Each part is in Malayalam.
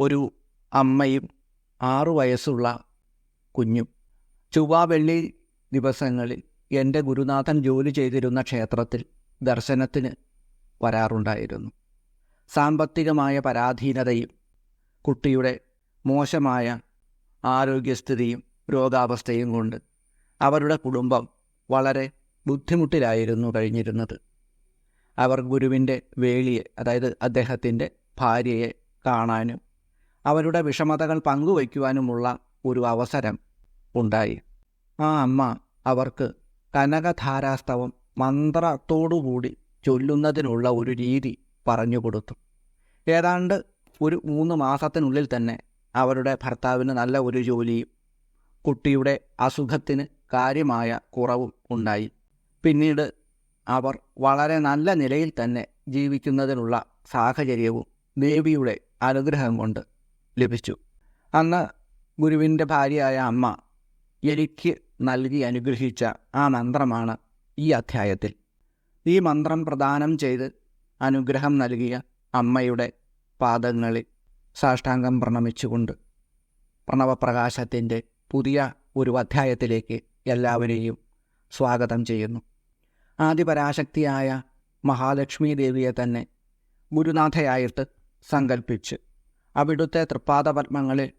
ഒരു അമ്മയും ആറു വയസ്സുള്ള കുഞ്ഞും. ചൊവ്വ വെള്ളി ദിവസങ്ങളിൽ എന്റെ ഗുരുനാഥൻ ജോലി ചെയ്തിരുന്ന ക്ഷേത്രത്തിൽ ദർശനത്തിന് വരാറുണ്ടായിരുന്നു. സാമ്പത്തികമായ പരാധീനതയും കുട്ടിയുടെ മോശമായ ആരോഗ്യസ്ഥിതിയും രോഗാവസ്ഥയും കൊണ്ട് അവരുടെ കുടുംബം വളരെ ബുദ്ധിമുട്ടിലായിരുന്നു കഴിഞ്ഞിരുന്നത്. അവർ ഗുരുവിന്റെ വേളിയെ അതായത് അദ്ദേഹത്തിന്റെ ഭാര്യയെ കാണാനും അവരുടെ വിഷമതകൾ പങ്കുവയ്ക്കുവാനുമുള്ള ഒരു അവസരം ഉണ്ടായി. ആ അമ്മ അവർക്ക് കനകധാരാസ്തവം മന്ത്രത്തോടുകൂടി ചൊല്ലുന്നതിനുള്ള ഒരു രീതി പറഞ്ഞു കൊടുത്തു. ഏതാണ്ട് ഒരു മൂന്ന് മാസത്തിനുള്ളിൽ തന്നെ അവരുടെ ഭർത്താവിന് നല്ല ഒരു ജോലിയും കുട്ടിയുടെ അസുഖത്തിന് കാര്യമായ കുറവും ഉണ്ടായി. പിന്നീട് അവർ വളരെ നല്ല നിലയിൽ തന്നെ ജീവിക്കുന്നതിനുള്ള സാഹചര്യവും ദേവിയുടെ അനുഗ്രഹം കൊണ്ട് ലഭിച്ചു. അന്ന് ഗുരുവിന്റെ ഭാര്യയായ അമ്മ എനിക്ക് നൽകി അനുഗ്രഹിച്ച ആ മന്ത്രമാണ് ഈ അധ്യായത്തിൽ. ഈ മന്ത്രം പ്രദാനം ചെയ്ത് അനുഗ്രഹം നൽകിയ അമ്മയുടെ പാദങ്ങളിൽ സാഷ്ടാംഗം പ്രണമിച്ചുകൊണ്ട് പ്രണവപ്രകാശത്തിന്റെ പുതിയ ഒരു അധ്യായത്തിലേക്ക് എല്ലാവരെയും സ്വാഗതം ചെയ്യുന്നു. ആദിപരാശക്തിയായ മഹാലക്ഷ്മി ദേവിയെ തന്നെ ഗുരുനാഥയായിട്ട് സങ്കൽപ്പിച്ച് അവിടുത്തെ തൃപ്പാദപത്മങ്ങളിൽ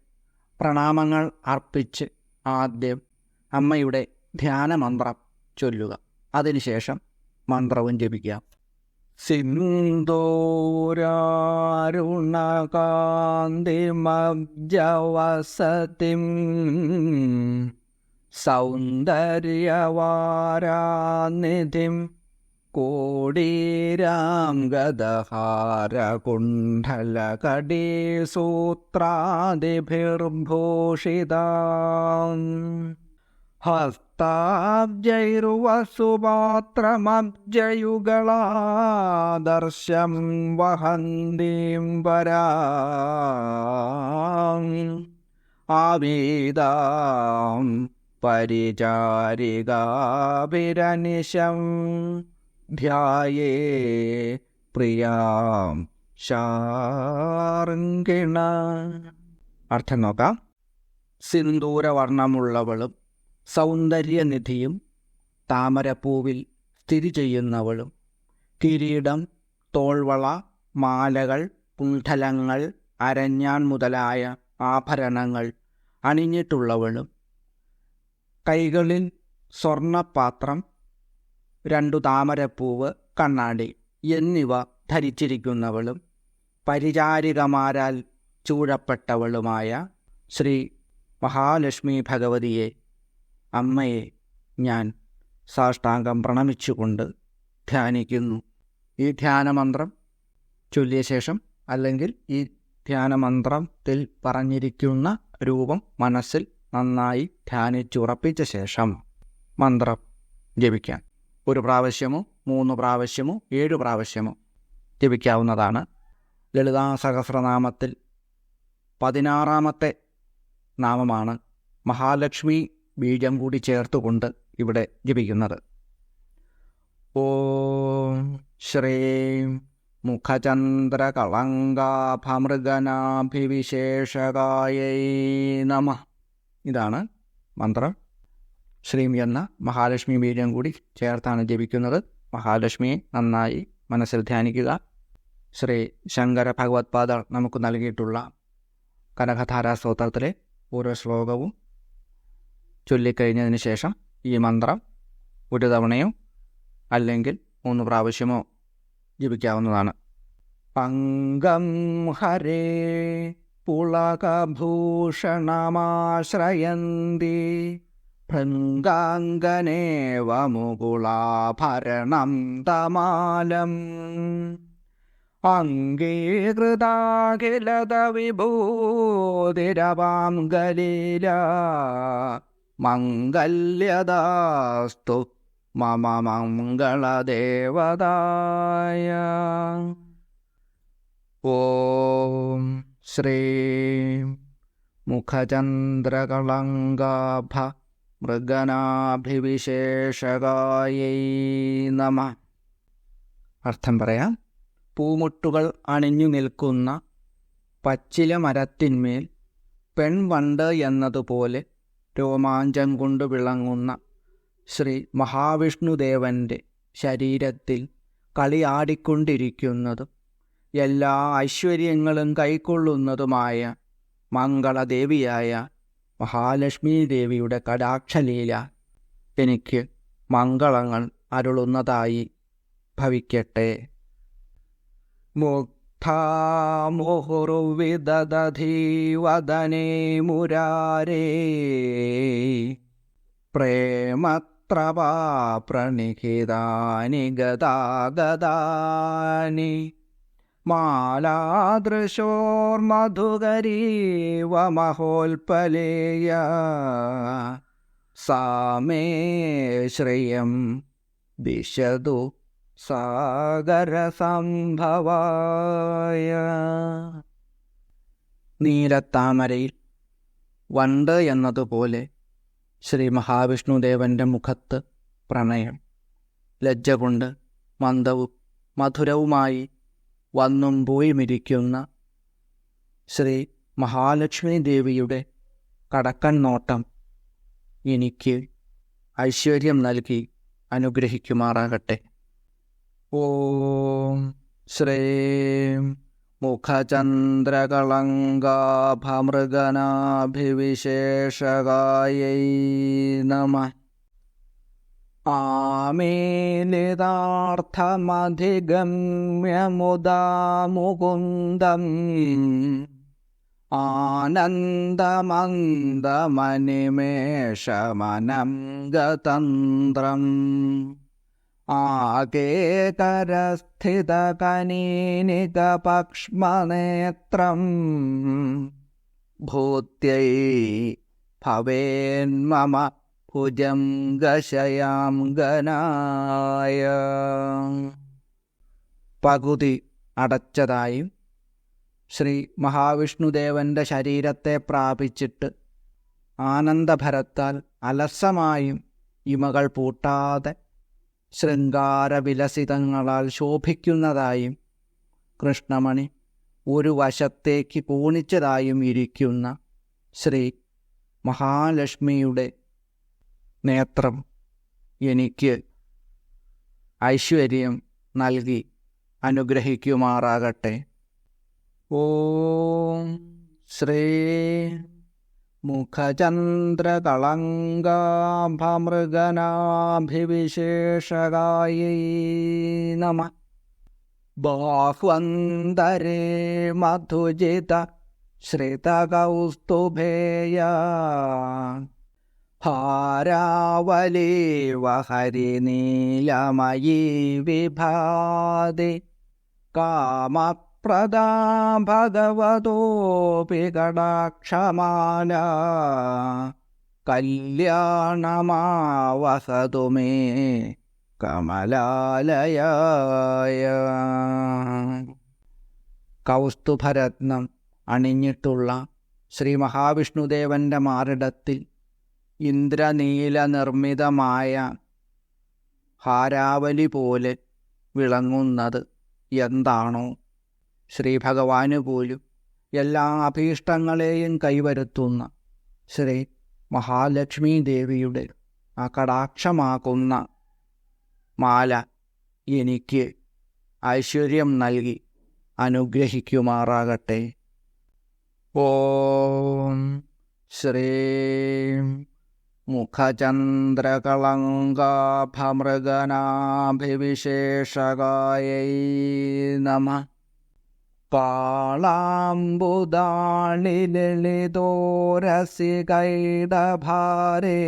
പ്രണാമങ്ങൾ അർപ്പിച്ച് ആദ്യം അമ്മയുടെ ധ്യാനമന്ത്രം ചൊല്ലുക. അതിനുശേഷം മന്ത്രവും ജപിക്കാം. സിന്ദൂരാരുണകാന്തിമബ്ജവസതിം സൗന്ദര്യവാരാനിധിം കോടീരാം ഗദഹാരകുണ്ഠലകടീസൂത്രാദിഭിർഭൂഷിതാം ഹസ്താബ്ജൈർവസുപാത്രമബ്ജയുഗളാദർശം വഹന്തീം വരാം. ആവീതാം പരിചാരികാഭിരനിശം ധ്യായേ പ്രിയാം ശാർങ്കിണ. അർത്ഥം നോക്കാം. സിന്ദൂരവർണമുള്ളവളും സൗന്ദര്യനിധിയും താമരപ്പൂവിൽ സ്ഥിതി ചെയ്യുന്നവളും കിരീടം തോൾവള മാലകൾ കുണ്ഠലങ്ങൾ അരഞ്ഞാൻ മുതലായ ആഭരണങ്ങൾ അണിഞ്ഞിട്ടുള്ളവളും കൈകളിൽ സ്വർണപാത്രം രണ്ടു താമരപ്പൂവ് കണ്ണാടി എന്നിവ ധരിച്ചിരിക്കുന്നവളും പരിചാരികമാരാൽ ചൂഴപ്പെട്ടവളുമായ ശ്രീ മഹാലക്ഷ്മി ഭഗവതിയെ അമ്മയെ ഞാൻ സാഷ്ടാംഗം പ്രണമിച്ചുകൊണ്ട് ധ്യാനിക്കുന്നു. ഈ ധ്യാനമന്ത്രം ചൊല്ലിയ ശേഷം അല്ലെങ്കിൽ ഈ ധ്യാനമന്ത്രത്തിൽ പറഞ്ഞിരിക്കുന്ന രൂപം മനസ്സിൽ നന്നായി ധ്യാനിച്ചുറപ്പിച്ച ശേഷം മന്ത്രം ജപിക്കാം. ഒരു പ്രാവശ്യമോ മൂന്ന് പ്രാവശ്യമോ ഏഴ് പ്രാവശ്യമോ ജപിക്കാവുന്നതാണ്. ലളിതാ സഹസ്രനാമത്തിൽ പതിനാറാമത്തെ നാമമാണ് മഹാലക്ഷ്മി ബീജം കൂടി ചേർത്തുകൊണ്ട് ഇവിടെ ജപിക്കുന്നത്. ഓം ശ്രീം മുഖചന്ദ്രകളങ്കാഭമൃഗനാഭിവിശേഷകായൈ നമ. ഇതാണ് മന്ത്രം. ശ്രീം എന്ന മഹാലക്ഷ്മി ബീജം കൂടി ചേർത്താണ് ജപിക്കുന്നത്. മഹാലക്ഷ്മിയെ നന്നായി മനസ്സിൽ ധ്യാനിക്കുക. ശ്രീ ശങ്കര ഭഗവത്പാദർ നമുക്ക് നൽകിയിട്ടുള്ള കനകധാരാ സ്തോത്രത്തിലെ ഓരോ ശ്ലോകവും ചൊല്ലിക്കഴിഞ്ഞതിന് ശേഷം ഈ മന്ത്രം ഒരു തവണയോ അല്ലെങ്കിൽ മൂന്ന് പ്രാവശ്യമോ ജപിക്കാവുന്നതാണ്. പങ്കം ഹരേ പുളകഭൂഷണമാശ്രയന്തി ഭൃംഗാംഗനേവ മുകുളാഭരണം തമാലം. അംഗീകൃതാഖിലത വിഭൂതിരവാംഗലീല മംഗല്യദാസ്തു മമ മംഗളദേവതായ. ഓം ശ്രീ മുഖചന്ദ്രകളങ്കാഭ മൃഗനാഭിവിശേഷകായൈ നമ. അർത്ഥം പറയാം പൂമുട്ടുകൾ അണിഞ്ഞു നിൽക്കുന്ന പച്ചില മരത്തിന്മേൽ പെൺവണ്ട് എന്നതുപോലെ രോമാഞ്ചം കൊണ്ട് വിളങ്ങുന്ന ശ്രീ മഹാവിഷ്ണുദേവന്റെ ശരീരത്തിൽ കളിയാടിക്കൊണ്ടിരിക്കുന്നതും എല്ലാ ഐശ്വര്യങ്ങളും കൈക്കൊള്ളുന്നതുമായ മംഗളദേവിയായ മഹാലക്ഷ്മി ദേവിയുടെ കടാക്ഷലീല. എനിക്ക് മംഗളങ്ങൾ അരുളുന്നതായി ഭവിക്കട്ടെ. മുഗ്ധാമുഹുർവിദധീവദനേ മുരാരേ. പ്രേമത്രവാ പ്രണിഹിതാനി ഗതാഗതാനി. മാലാദൃശോർമധുകരീവ മഹോൽപലേയ സാമേ ശ്രേയം ദിശതു സാഗരസംഭവായ. നീലത്താമരയിൽ വണ്ട് എന്നതുപോലെ ശ്രീ മഹാവിഷ്ണുദേവന്റെ മുഖത്ത് പ്രണയം. ലജ്ജ കൊണ്ട് മന്ദവും മധുരവുമായി വന്നും പോയുമിരിക്കുന്ന ശ്രീ മഹാലക്ഷ്മി ദേവിയുടെ കടക്കൻ നോട്ടം എനിക്ക് ഐശ്വര്യം നൽകി അനുഗ്രഹിക്കുമാറാകട്ടെ. ഓം ശ്രീം മുഖചന്ദ്രകളങ്കാഭമൃഗനാഭിവിശേഷകായൈ നമ. ആമേലിതാർത്ഥമധിഗമ്യമുദാ മുകുന്ദം ആനന്ദമന്ദമനിമേഷമനം ഗതന്ത്രം ആകേകരസ്ഥിതകനീനികപക്ഷ്മനേത്രം ഭൂത്യൈ ഭവേന്മമ ഭുജം ഗശയാം ഗനായ. പകുതി അടച്ചതായും ശ്രീ മഹാവിഷ്ണുദേവന്റെ ശരീരത്തെ പ്രാപിച്ചിട്ട് ആനന്ദഭരത്താൽ അലസമായും ഇമകൾ പൂട്ടാതെ ശൃംഗാരവിലസിതങ്ങളാൽ ശോഭിക്കുന്നതായും കൃഷ്ണമണി ഒരു വശത്തേക്ക് പൂണിച്ചതായും ഇരിക്കുന്ന ശ്രീ മഹാലക്ഷ്മിയുടെ നേത്രം എനിക്ക് ഐശ്വര്യം നൽകി അനുഗ്രഹിക്കുമാറാകട്ടെ. ഓം ശ്രീ മുഖചന്ദ്രകളങ്കാഭമൃഗനാഭിവിശേഷകായൈ നമ. ബാഹ്വന്തരേ മധുജിത ശ്രിതകൗസ്തുഭേയ. ഹാരാവലീവ ഹരിനീലമയീ വിഭാതി. കാമപ്രദാ ഭഗവതോപി കടാക്ഷമാല കല്യാണമാവസതു മേ കമലാലയായ. കൗസ്തുഭരത്നം അണിഞ്ഞിട്ടുള്ള ശ്രീ മഹാവിഷ്ണുദേവന്റെ മാറിടത്തിൽ ഇന്ദ്രനീല നിർമ്മിതമായ ഹാരാവലി പോലെ വിളങ്ങുന്നത് എന്താണോ? ശ്രീഭഗവാന് പോലും എല്ലാ അഭീഷ്ടങ്ങളെയും കൈവരുത്തുന്ന ശ്രീ മഹാലക്ഷ്മി ദേവിയുടെ ആ കടാക്ഷമാക്കുന്ന മാല എനിക്ക് ഐശ്വര്യം നൽകി അനുഗ്രഹിക്കുമാറാകട്ടെ. ഓം ശ്രീം മുഖചന്ദ്രകളങ്കാഭമൃഗനാഭിവിശേഷകായൈ നമ. പാളാംബുദാളിലളിതോരസികൈടഭാരേ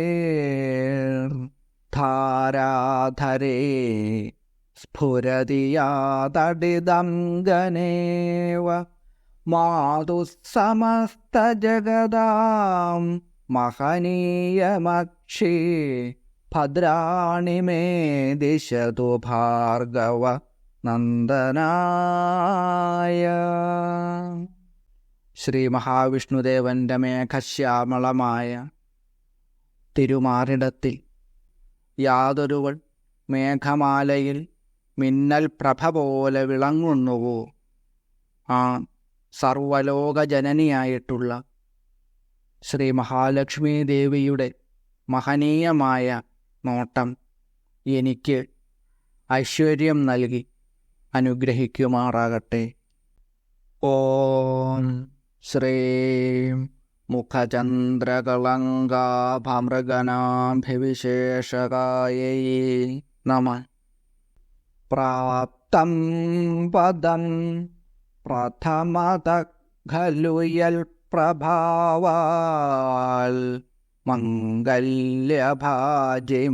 ധാരാധരേ സ്ഫുരതിയാതടിദം ഗനേവ മഹനീയമക്ഷി ഭദ്രാണി മേ ദിശതു ഭാർഗവ നന്ദനായ. ശ്രീ മഹാവിഷ്ണുദേവന്റെ മേഘശ്യാമളമായ തിരുമാറിടത്തിൽ യാതൊരുവൾ മേഘമാലയിൽ മിന്നൽ പ്രഭ പോലെ വിളങ്ങുന്നുവോ? ആ സർവലോകജനനിയായിട്ടുള്ള ശ്രീ മഹാലക്ഷ്മി ദേവിയുടെ മഹനീയമായ നോട്ടം എനിക്ക് ഐശ്വര്യം നൽകി അനുഗ്രഹിക്കുമാറാകട്ടെ. ഓം ശ്രീം മുഖചന്ദ്രകളങ്കാഭമൃഗനാഭിവിശേഷകായൈ നമ. പ്രാപ്തം പദം പ്രഥമത പ്രഭാവാൽ മംഗല്യഭാജി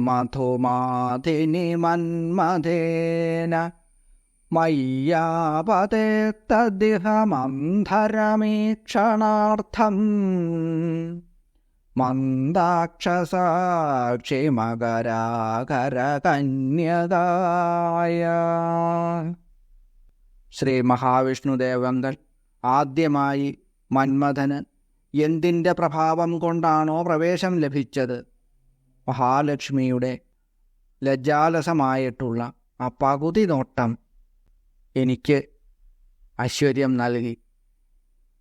മധുമാധിനി മന്മഥേന മയ്യാപതേ തദിഹമന്ധരമീക്ഷണാർത്ഥം മന്ദാക്ഷസാക്ഷി മകരാകരകന്യതായ ശ്രീ മഹാവിഷ്ണുദേവങ്കൽ ആദ്യമായി മന്മഥന് എന്തിന്റെ പ്രഭാവം കൊണ്ടാണോ പ്രവേശം ലഭിച്ചത്? മഹാലക്ഷ്മിയുടെ ലജ്ജാലസമായിട്ടുള്ള ആ പകുതി നോട്ടം എനിക്ക് ഐശ്വര്യം നൽകി.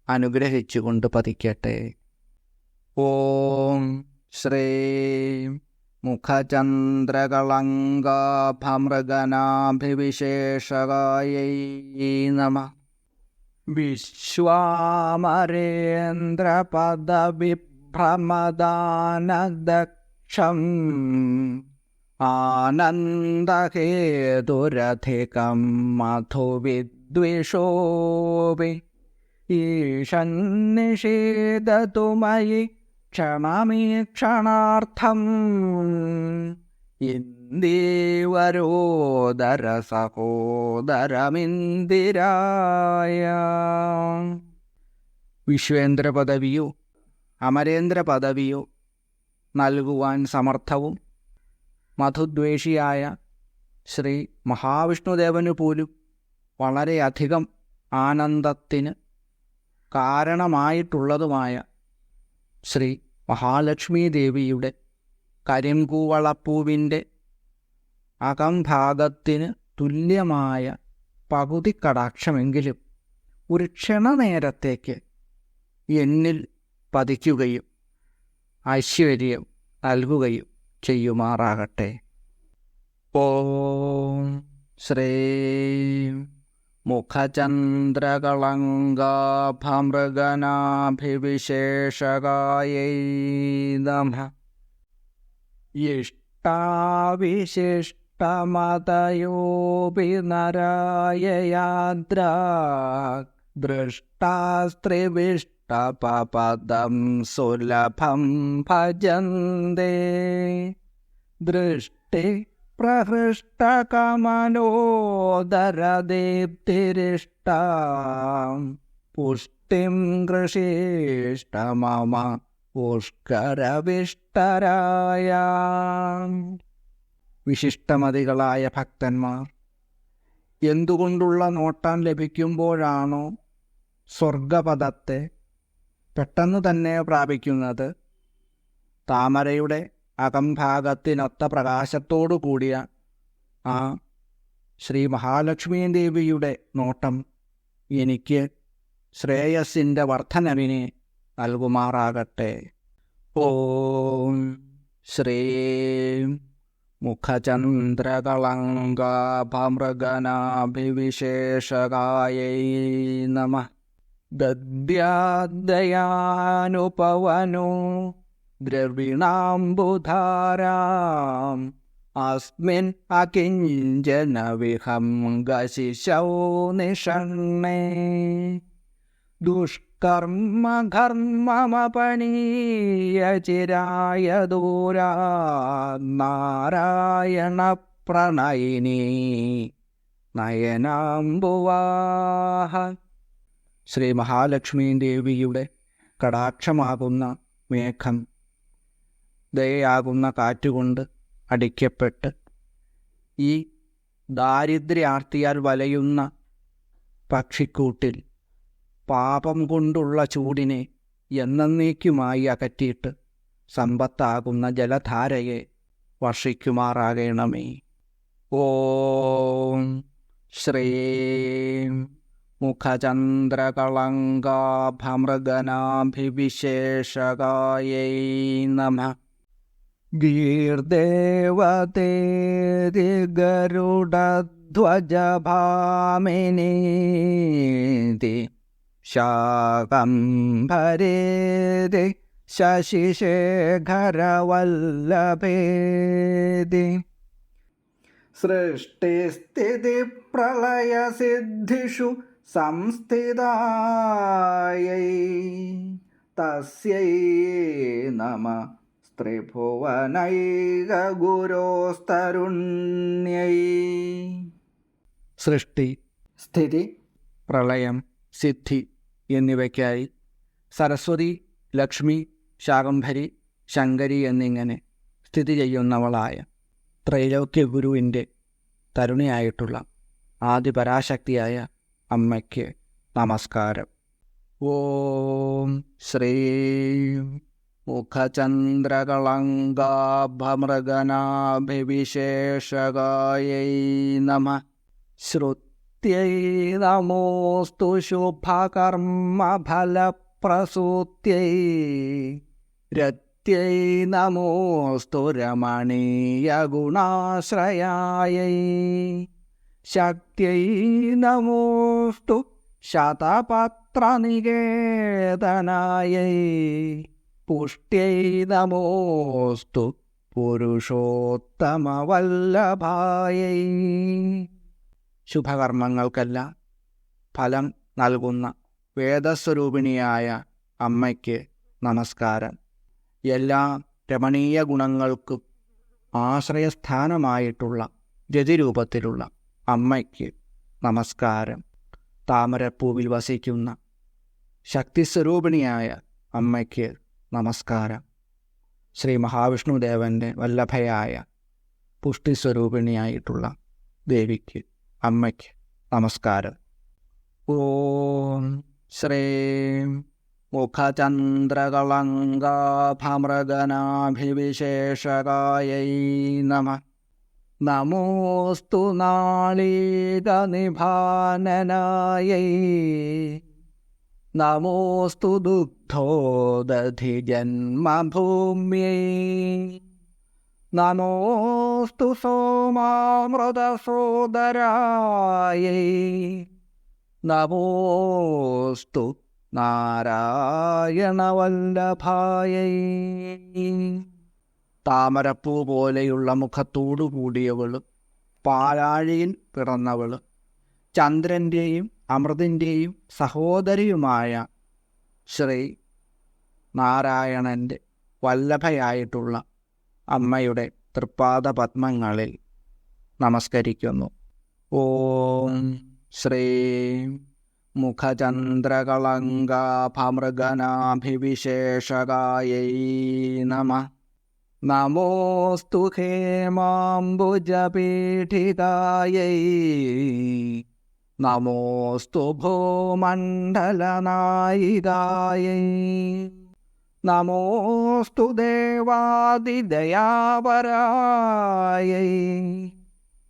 അനുഗ്രഹിച്ചുകൊണ്ട് പതിക്കട്ടെ. ഓം ശ്രീം മുഖചന്ദ്രകളങ്കാഭമൃഗനാഭിവിശേഷകായൈ നമ വിശ്വാമരേന്ദ്രപദവിഭ്രമദാനദക്ഷം. ആനന്ദഹേതുരധികം മധുവിദ്വിഷോപി ഈഷന്നിഷേദതു മയി ക്ഷണമീക്ഷണാർത്ഥം. ഇന്ദീവരോദര സഹോദരമിന്ദിരായ. വിശ്വേന്ദ്ര പദവിയോ അമരേന്ദ്ര പദവിയോ നൽകുവാൻ സമർത്ഥവും മധുദ്വേഷിയായ ശ്രീ മഹാവിഷ്ണുദേവനു പോലും വളരെയധികം ആനന്ദത്തിന് കാരണമായിട്ടുള്ളതുമായ ശ്രീ മഹാലക്ഷ്മി ദേവിയുടെ കരിങ്കൂവളപ്പൂവിന്റെ അകംഭാഗത്തിന് തുല്യമായ പകുതി കടാക്ഷമെങ്കിലും ഒരു ക്ഷണനേരത്തേക്ക് എന്നിൽ പതിക്കുകയും ഐശ്വര്യം നൽകുകയും ചെയ്യുമാറാകട്ടെ. ഓം ശ്രീം മുഖചന്ദ്രകളങ്കാഭമൃഗനാഭിവിശേഷകായൈ നമ. ഇഷ്ടാവിശിഷ്ടമതയോപി നരായയാദ്ര ദൃഷ്ടാസ്ത്രിവിഷ്ടപദം സുലഭം ഭജന്തേ. ദൃഷ്ടി പ്രഹൃഷ്ടകമനോദരദീപ്തിരിഷ്ടാം. പുഷ്ടിം കൃഷിഷ്ട മമ പുഷ്കരവിഷ്ടരായ വിശിഷ്ടമതികളായ ഭക്തന്മാർ എന്തുകൊണ്ടുള്ള നോട്ടാൻ ലഭിക്കുമ്പോഴാണോ സ്വർഗപദത്തെ പെട്ടെന്ന് തന്നെ പ്രാപിക്കുന്നത്? താമരയുടെ അകംഭാഗത്തിനൊത്ത പ്രകാശത്തോടു കൂടിയ ആ ശ്രീ മഹാലക്ഷ്മി ദേവിയുടെ നോട്ടം എനിക്ക് ശ്രേയസിന്റെ വർധനവിനെ നൽകുമാറാകട്ടെ. ഓം ശ്രീം മുഖചന്ദ്രകളങ്കാഭമൃഗനാഭിവിശേഷകായൈ നമ. ഗദ്യാദയാനുപവനോ ദ്രവിണാംബുധാരാം. അസ്മിൻ അകിഞ്ചന വിഹംഗശിശൗ നിഷണ്ണേ ദുഷ്കർമ്മഘർമ്മമപണീയ ദൂരാ നാരായണ പ്രണയിനി നയനാംബുവാഹ. ശ്രീ മഹാലക്ഷ്മി ദേവിയുടെ കടാക്ഷമാകുന്ന മേഘം. ദയയാകുന്ന കാറ്റുകൊണ്ട് അടിക്കപ്പെട്ട് ഈ ദാരിദ്ര്യാർത്തിയാൽ വലയുന്ന പക്ഷിക്കൂട്ടിൽ പാപം കൊണ്ടുള്ള ചൂടിനെ എന്നേക്കുമായി അകറ്റിയിട്ട് സമ്പത്താകുന്ന ജലധാരയെ വർഷിക്കുമാറാകണമേ. ഓം ശ്രീം മുഖചന്ദ്രകളങ്കാഭമൃഗനാഭിവിശേഷകായൈ നമ. ഗീർദേവതേ ശാകംഭരേതി ശശിശേഖരവല്ലഭേതി സൃഷ്ടിസ്ഥിതി പ്രളയസിദ്ധിഷു സംസ്ഥിതായൈ. തസ്യൈ നമ സ്ത്രിഭുവനൈകഗുരോസ്തരുണ്യൈ സൃഷ്ടി സ്ഥിതി പ്രളയം സിദ്ധി എന്നിവയ്ക്കായി സരസ്വതി ലക്ഷ്മി ശാകംഭരി ശങ്കരി എന്നിങ്ങനെ സ്ഥിതി ചെയ്യുന്നവളായ ത്രൈലോക്യ ഗുരുവിന്റെ തരുണിയായിട്ടുള്ള ആദിപരാശക്തിയായ അമ്മയ്ക്ക് നമസ്കാരം. ഓം ശ്രീ മുഖചന്ദ്രകളങ്കാഭമൃഗനാഭിവിശേഷകായൈ നമ. ശ്രുത്യൈ പ്രസൂത്യൈതമോസ്തു ശുഭകർമ്മഫലപ്രസൂത്യൈ രത്യൈ നമോസ്തു രമണീയ ഗുണാശ്രയായൈ ശക്തിയൈ നമോസ്തു ശതപത്രനികേതനായൈ. പുഷ്ട്യൈ നമോസ്തു പുരുഷോത്തമവല്ലഭായൈ. ശുഭകർമ്മങ്ങൾക്കെല്ലാം ഫലം നൽകുന്ന വേദസ്വരൂപിണിയായ അമ്മയ്ക്ക് നമസ്കാരം. എല്ലാ രമണീയ ഗുണങ്ങൾക്കും ആശ്രയസ്ഥാനമായിട്ടുള്ള രതിരൂപത്തിലുള്ള അമ്മയ്ക്ക് നമസ്കാരം. താമരപ്പൂവിൽ വസിക്കുന്ന ശക്തിസ്വരൂപിണിയായ അമ്മയ്ക്ക് നമസ്കാരം. ശ്രീ മഹാവിഷ്ണുദേവന്റെ വല്ലഭയായ പുഷ്ടിസ്വരൂപിണിയായിട്ടുള്ള ദേവിക്ക് അമ്മയ്ക്ക് നമസ്കാരം. ഓം ശ്രീം മുഖചന്ദ്രകളങ്കാഭമൃഗനാഭിവിശേഷകായൈ നമ. നമോസ്തു നാളീകനിഭാനനായൈ. നമോസ്തു ദുഗ്ധോദധിജന്മഭൂമ്യൈ. നമോസ്തു സോമാമൃതസോദരായ. നമോസ്തു നാരായണവല്ലഭായ. താമരപ്പൂ പോലെയുള്ള മുഖത്തോടു കൂടിയവൾ പാലാഴിയിൽ പിറന്നവൾ ചന്ദ്രന്റെയും അമൃതിന്റെയും സഹോദരിയുമായ ശ്രീ നാരായണന്റെ വല്ലഭയായിട്ടുള്ള അമ്മയുടെ തൃപ്പാദ പത്മങ്ങളിൽ നമസ്കരിക്കുന്നു. ഓം ശ്രീ മുഖചന്ദ്രകളങ്കാഭമൃഗനാഭിവിശേഷകായൈ നമ. നമോസ്തു ഹേമാംബുജപീഠിതായൈ. നമോസ്തു ഭൂമണ്ഡലനായികായൈ നമോസ്തു ദേവാദിദയാപരായൈ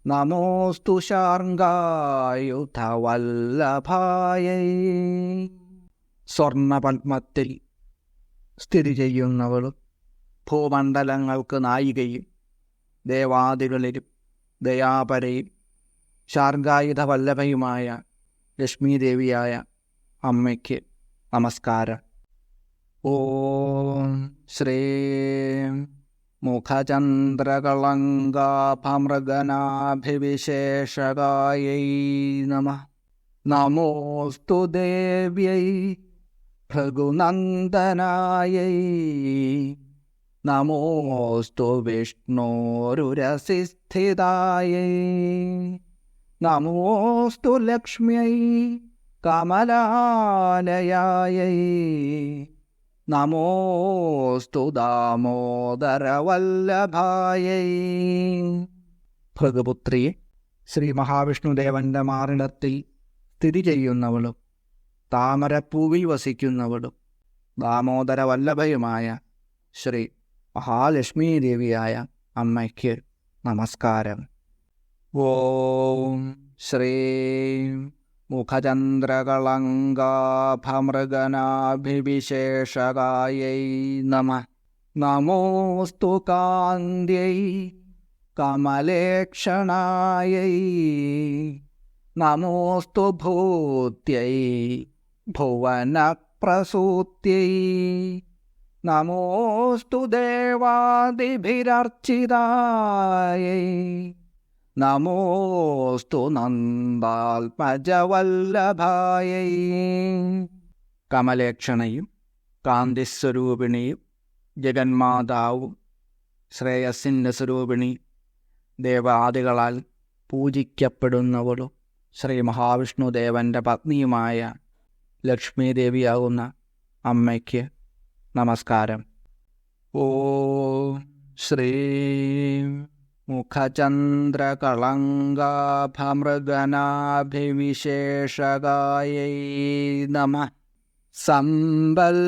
നമോസ്തു ശാർഗായുധവല്ലഭായൈ സ്വർണപത്മത്തിൽ സ്ഥിതി ചെയ്യുന്നവളും ഭൂമണ്ഡലങ്ങൾക്ക് നായികയും ദേവാദികളിലും ദയാപരയും ശാർഗായുധവല്ലഭയുമായ ലക്ഷ്മീദേവിയായ അമ്മയ്ക്ക് നമസ്കാരം. ഓം ശ്രീ മുഖചന്ദ്രകളങ്കാഭമൃഗനാഭിവിശേഷകായൈ നമ നമോസ്തു ദേവ്യൈ ഭൃഗുനന്ദനായൈ നമോസ്തു വിഷ്ണോരുരസിസ്ഥിതായൈ നമോസ്തു ലക്ഷ്മ്യൈ കമലാലയായൈ നമോസ്തു ദാമോദരവല്ലഭായൈ. ഭൃഗപുത്രിയെ ശ്രീ മഹാവിഷ്ണുദേവന്റെ മാറിടത്തിൽ സ്ഥിതി ചെയ്യുന്നവളും താമരപ്പൂവിൽ വസിക്കുന്നവളും ദാമോദര വല്ലഭയുമായ ശ്രീ മഹാലക്ഷ്മി ദേവിയായ അമ്മയ്ക്ക് നമസ്കാരം. ഓം ശ്രീ മുഖചന്ദ്രകളങ്കാഭമൃഗനാഭിവിശേഷകായൈ നമ. നമോസ്തു കാന്ത്യൈ കമലേക്ഷണായൈ. നമോസ്തു ഭൂത്യൈ ഭുവനപ്രസൂത്യൈ. നമോസ്തു ദേവാദിഭിരർച്ചിതായൈ. നമോസ്തു നന്ദാത്മജവല്ലഭായൈ കമലേക്ഷണയും കാന്തിസ്വരൂപിണിയും ജഗന്മാതാവും ശ്രേയസിന്റെ സ്വരൂപിണി ദേവാദികളാൽ പൂജിക്കപ്പെടുന്നവളും ശ്രീ മഹാവിഷ്ണുദേവന്റെ പത്നിയുമായ ലക്ഷ്മി ദേവിയാകുന്ന അമ്മയ്ക്ക് നമസ്കാരം. ഓ ശ്രീ मुखचन्द्रकलङ्गाभमृगनाभिविशेषगायै नमः सम्बल्कराणि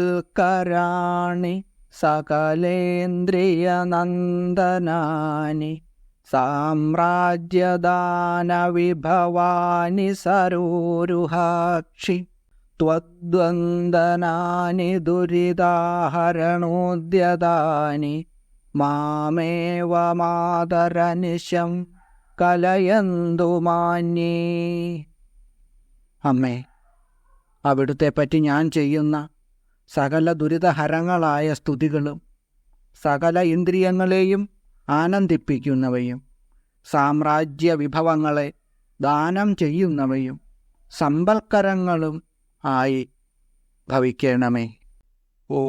सकलेन्द्रियनन्दनानि साम्राज्यदानविभवानि सरोरुहाक्षि त्वद्वन्दनानि दुरिदाहरणोद्यतानि മാമേവ മാതരനിശം കലയന്തു മാന്യേ. അമ്മേ അവിടുത്തെ പറ്റി ഞാൻ ചെയ്യുന്ന സകല ദുരിതഹരങ്ങളായ സ്തുതികളും സകല ഇന്ദ്രിയങ്ങളെയും ആനന്ദിപ്പിക്കുന്നവയും സാമ്രാജ്യ വിഭവങ്ങളെ ദാനം ചെയ്യുന്നവയും സമ്പൽക്കരങ്ങളും ആയി ഭവിക്കണമേ. ഓ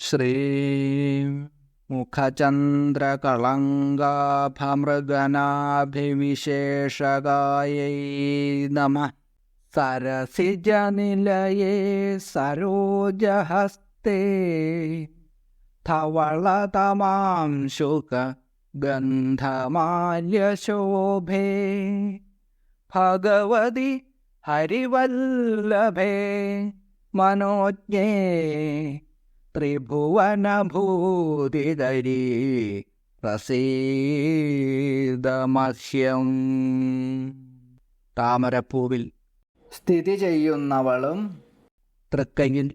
ശ്രീം മുഖചന്ദ്രകളങ്കാഭമൃഗനാഭിവിശേഷകായൈ നമ. സരസിജനിലയേ സരോജഹസ്തേ. ധവളതമാം ശുക ഗന്ധമാല്യശോഭേ ഭഗവതി ഹരിവല്ലഭേ. മനോജ്ഞേ ത്രിഭുവനഭൂതിതരീ പ്രസീതമസ്യം. താമരപ്പൂവിൽ സ്ഥിതി ചെയ്യുന്നവളും തൃക്കയിൽ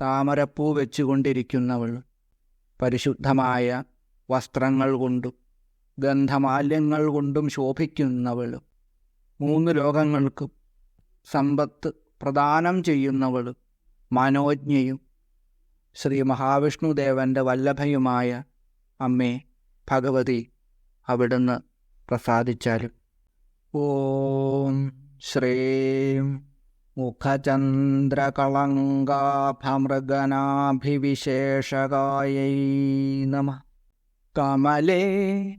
താമരപ്പൂ വെച്ചുകൊണ്ടിരിക്കുന്നവൾ പരിശുദ്ധമായ വസ്ത്രങ്ങൾ കൊണ്ടും ഗന്ധമാല്യങ്ങൾ കൊണ്ടും ശോഭിക്കുന്നവളും മൂന്ന് ലോകങ്ങൾക്കും സമ്പത്ത് പ്രദാനം ചെയ്യുന്നവളും മനോജ്ഞയും ശ്രീ മഹാവിഷ്ണുദേവന്റെ വല്ലഭയുമായ അമ്മേ ഭഗവതി അവിടുന്ന് പ്രസാദിച്ചാലും. ഓം ശ്രീം മുഖചന്ദ്രകളങ്കാഭമൃഗനാഭിവിശേഷകായൈ നമ. കമലേ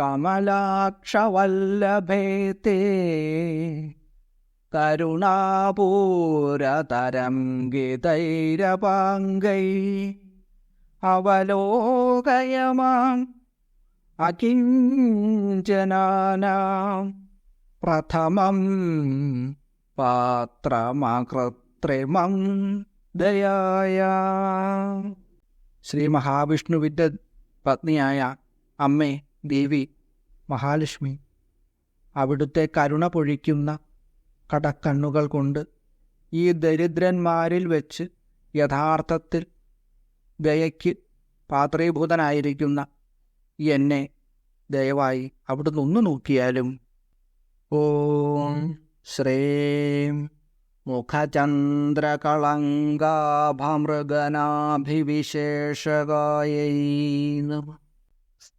കമലാക്ഷവല്ലഭേ തേ. കരുണാപൂരതരം ഗിതൈരപാങ്കൈ. അവലോകയമാം അകിഞ്ചനാനാം. പ്രഥമം പാത്രമകൃത്രിമം ദയായ. ശ്രീ മഹാവിഷ്ണുവിന്റെ പത്നിയായ അമ്മേ ദേവി മഹാലക്ഷ്മി അവിടുത്തെ കരുണ പൊഴിക്കുന്ന കടക്കണ്ണുകൾ കൊണ്ട് ഈ ദരിദ്രന്മാരിൽ വെച്ച് യഥാർത്ഥത്തിൽ ദയയ്ക്ക് പാത്രീഭൂതനായിരിക്കുന്ന എന്നെ ദയവായി അവിടുന്ന് ഒന്ന് നോക്കിയാലും. ഓം ശ്രീം മുഖചന്ദ്രകളങ്കാഭമൃഗനാഭിവിശേഷകായൈ നമ.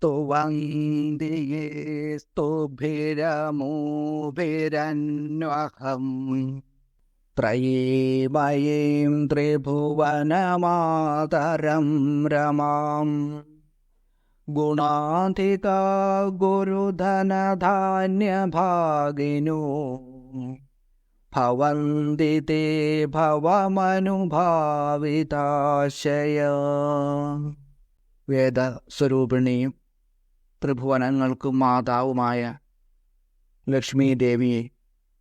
സ്തുവന്തിയേ സ്തുഭിരമൂഭിരന്വഹം ത്രയീമയീം ത്രിഭുവനമാതരം രമാം. ഗുണാധികാ ഗുരുധനധാന്യഭാഗിനോ. ഭവന്തി തേ ഭവമനുഭാവിതാശയ. വേദസ്വരൂപിണിയും ത്രിഭുവനങ്ങൾക്കും മാതാവുമായ ലക്ഷ്മി ദേവിയെ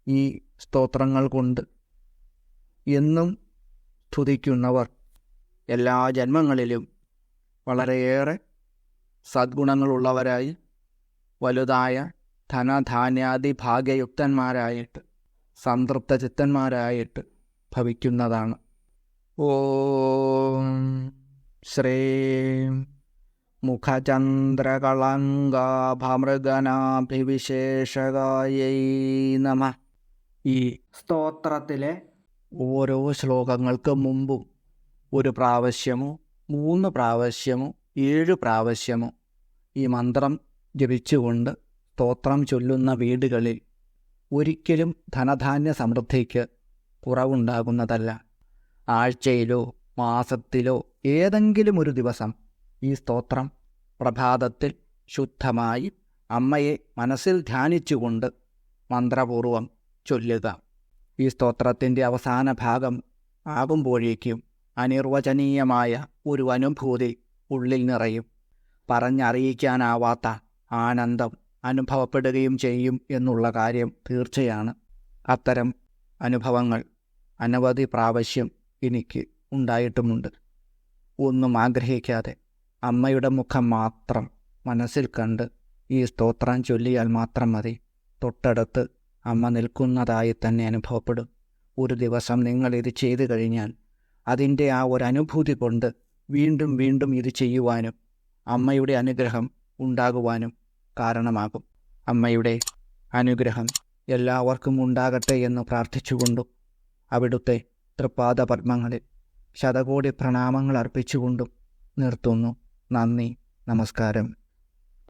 ഈ സ്തോത്രങ്ങൾ കൊണ്ട് എന്നും സ്തുതിക്കുന്നവർ എല്ലാ ജന്മങ്ങളിലും വളരെയേറെ സദ്ഗുണങ്ങളുള്ളവരായി വലുതായ ധനധാന്യാദി ഭാഗ്യയുക്തന്മാരായിട്ട് സംതൃപ്ത ചിത്തന്മാരായിട്ട് ഭവിക്കുന്നതാണ്. ഓ ശ്രീം മുഖചന്ദ്രകളങ്കാഭമൃഗനാഭിവിശേഷകായൈ നമ. ഈ സ്തോത്രത്തിലെ ഓരോ ശ്ലോകങ്ങൾക്ക് മുമ്പും ഒരു പ്രാവശ്യമോ മൂന്ന് പ്രാവശ്യമോ ഏഴ് പ്രാവശ്യമോ ഈ മന്ത്രം ജപിച്ചുകൊണ്ട് സ്തോത്രം ചൊല്ലുന്ന വീടുകളിൽ ഒരിക്കലും ധനധാന്യ സമൃദ്ധിക്ക് കുറവുണ്ടാകുന്നതല്ല. ആഴ്ചയിലോ മാസത്തിലോ ഏതെങ്കിലും ഒരു ദിവസം ഈ സ്തോത്രം പ്രഭാതത്തിൽ ശുദ്ധമായി അമ്മയെ മനസ്സിൽ ധ്യാനിച്ചുകൊണ്ട് മന്ത്രപൂർവം ചൊല്ലുക. ഈ സ്തോത്രത്തിന്റെ അവസാന ഭാഗം ആകുമ്പോഴേക്കും അനിർവചനീയമായ ഒരു അനുഭൂതി ഉള്ളിൽ നിറയും. പറഞ്ഞറിയിക്കാനാവാത്ത ആനന്ദം അനുഭവപ്പെടുകയും ചെയ്യും എന്നുള്ള കാര്യം തീർച്ചയാണ്. അത്തരം അനുഭവങ്ങൾ അനവധി പ്രാവശ്യം എനിക്ക് ഉണ്ടായിട്ടുമുണ്ട്. ഒന്നും ആഗ്രഹിക്കാതെ അമ്മയുടെ മുഖം മാത്രം മനസ്സിൽ കണ്ട് ഈ സ്തോത്രം ചൊല്ലിയാൽ മാത്രം മതി. തൊട്ടടുത്ത് അമ്മ നിൽക്കുന്നതായി തന്നെ അനുഭവപ്പെടും. ഒരു ദിവസം നിങ്ങൾ ഇത് ചെയ്തു കഴിഞ്ഞാൽ അതിന്റെ ആ ഒരു അനുഭൂതി കൊണ്ട് വീണ്ടും വീണ്ടും ഇത് ചെയ്യുവാനും അമ്മയുടെ അനുഗ്രഹം ഉണ്ടാകുവാനും കാരണമാകും. അമ്മയുടെ അനുഗ്രഹം എല്ലാവർക്കും ഉണ്ടാകട്ടെ എന്ന് പ്രാർത്ഥിച്ചുകൊണ്ടും അവിടുത്തെ തൃപ്പാദ പത്മങ്ങളിൽ ശതകോടി പ്രണാമങ്ങൾ അർപ്പിച്ചുകൊണ്ടും നിർത്തുന്നു. നന്ദി നമസ്കാരം.